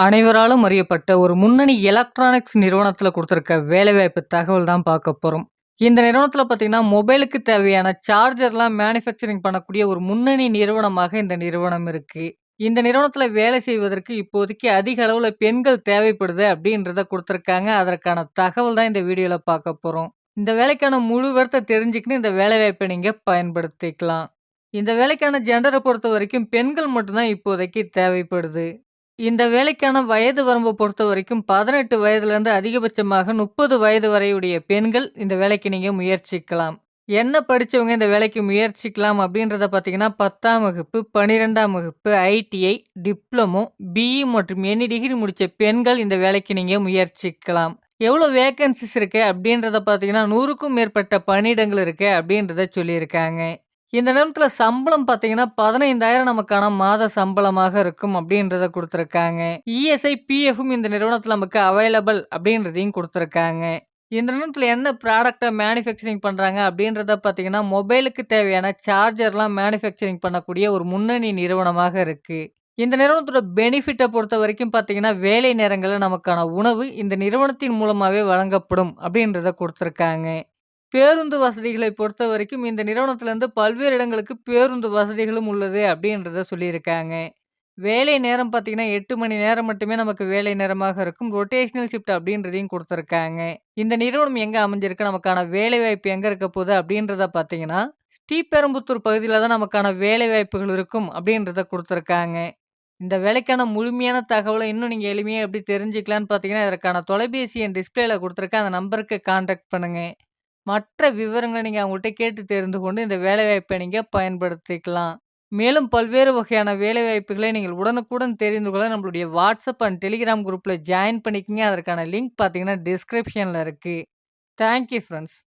அனைவராலும் அறியப்பட்ட ஒரு முன்னணி எலக்ட்ரானிக்ஸ் நிறுவனத்தில் கொடுத்துருக்க வேலைவாய்ப்பு தகவல் தான் பார்க்க போகிறோம் இந்த நிறுவனத்தில் பார்த்தீங்கன்னா, மொபைலுக்கு தேவையான சார்ஜர்லாம் மேனுஃபேக்சரிங் பண்ணக்கூடிய ஒரு முன்னணி நிறுவனமாக இந்த நிறுவனம் இருக்கு. இந்த நிறுவனத்துல வேலை செய்வதற்கு இப்போதைக்கு அதிக அளவில் பெண்கள் தேவைப்படுது அப்படின்றத கொடுத்துருக்காங்க அதற்கான தகவல் தான் இந்த வீடியோவில் பார்க்க போகிறோம் இந்த வேலைக்கான முழு விவரத்த தெரிஞ்சுக்கின்னு இந்த வேலைவாய்ப்பை நீங்கள் பயன்படுத்திக்கலாம். இந்த வேலைக்கான ஜென்டரை பொறுத்த வரைக்கும் பெண்கள் மட்டும்தான் இப்போதைக்கு தேவைப்படுது. இந்த வேலைக்கான வயது வரம்பை பொறுத்த வரைக்கும் பதினெட்டு வயதுலேருந்து அதிகபட்சமாக 30 வயது வரையுடைய பெண்கள் இந்த வேலைக்கு நீங்கள் முயற்சிக்கலாம். என்ன படித்தவங்க இந்த வேலைக்கு முயற்சிக்கலாம் அப்படின்றத பார்த்தீங்கன்னா, 10ஆம் வகுப்பு, 12ஆம் வகுப்பு, ஐடிஐ, டிப்ளமோ, பிஇ மற்றும் எனி டிகிரி முடித்த பெண்கள் இந்த வேலைக்கு நீங்கள் முயற்சிக்கலாம். எவ்வளோ வேக்கன்சிஸ் இருக்குது அப்படின்றத பார்த்தீங்கன்னா, 100க்கும் மேற்பட்ட பணியிடங்கள் இருக்குது அப்படின்றத சொல்லியிருக்காங்க. இந்த நேரத்தில் சம்பளம் பார்த்தீங்கன்னா, 15,000 நமக்கான மாத சம்பளமாக இருக்கும் அப்படின்றத கொடுத்துருக்காங்க. இஎஸ்ஐ, பிஎஃப்பும் இந்த நிறுவனத்தில் நமக்கு அவைலபிள் அப்படின்றதையும் கொடுத்துருக்காங்க. இந்த நிறுவனத்துல என்ன ப்ராடக்டை மேனுஃபேக்சரிங் பண்ணுறாங்க அப்படின்றத பார்த்தீங்கன்னா, மொபைலுக்கு தேவையான சார்ஜர்லாம் மேனுஃபேக்சரிங் பண்ணக்கூடிய ஒரு முன்னணி நிறுவனமாக இருக்குது இந்த நிறுவனத்தோட பொறுத்த வரைக்கும் பார்த்தீங்கன்னா, வேலை நேரங்களில் நமக்கான உணவு இந்த நிறுவனத்தின் மூலமாகவே வழங்கப்படும் அப்படின்றத கொடுத்துருக்காங்க. பேருந்து வசதிகளை பொறுத்த வரைக்கும் இந்த நிறுவனத்திலிருந்து பல்வேறு இடங்களுக்கு பேருந்து வசதிகளும் உள்ளது அப்படின்றத சொல்லியிருக்காங்க. வேலை நேரம் பார்த்தீங்கன்னா, எட்டு மணி நேரம் மட்டுமே நமக்கு வேலை நேரமாக இருக்கும். ரொட்டேஷனல் ஷிஃப்ட் அப்படின்றதையும் கொடுத்துருக்காங்க இந்த நிறுவனம் எங்கே அமைஞ்சிருக்கு, நமக்கான வேலைவாய்ப்பு எங்கே இருக்க போகுது அப்படின்றத பார்த்தீங்கன்னா, ஸ்ரீபெரும்புத்தூர் பகுதியில் தான் நமக்கான வேலைவாய்ப்புகள் இருக்கும் அப்படின்றத கொடுத்துருக்காங்க இந்த வேலைக்கான முழுமையான தகவலை இன்னும் நீங்கள் எளிமையாக எப்படி தெரிஞ்சுக்கலான்னு பார்த்தீங்கன்னா, இதற்கான தொலைபேசி எண் டிஸ்பிளேல குடுத்திருக்கேன். அந்த நம்பருக்கு கான்டாக்ட் பண்ணுங்கள் மற்ற விவரங்கள நீங்க அவங்கள்ட்ட கேட்டு தெரிந்து கொண்டு இந்த வேலைவாய்ப்ப நீங்க பயன்படுத்திக்கலாம். மேலும் பல்வேறு வகையான வேலைவாய்ப்புகளை நீங்கள் உடனுக்குடன் தெரிந்து கொள்ள நம்மளுடைய வாட்ஸ்அப் அண்ட் டெலிகிராம் குரூப்ல ஜாயின் பண்ணிக்கங்க. அதற்கான லிங்க் பார்த்தீங்கன்னா, டிஸ்கிரிப்ஷன்ல இருக்கு. Thank you friends.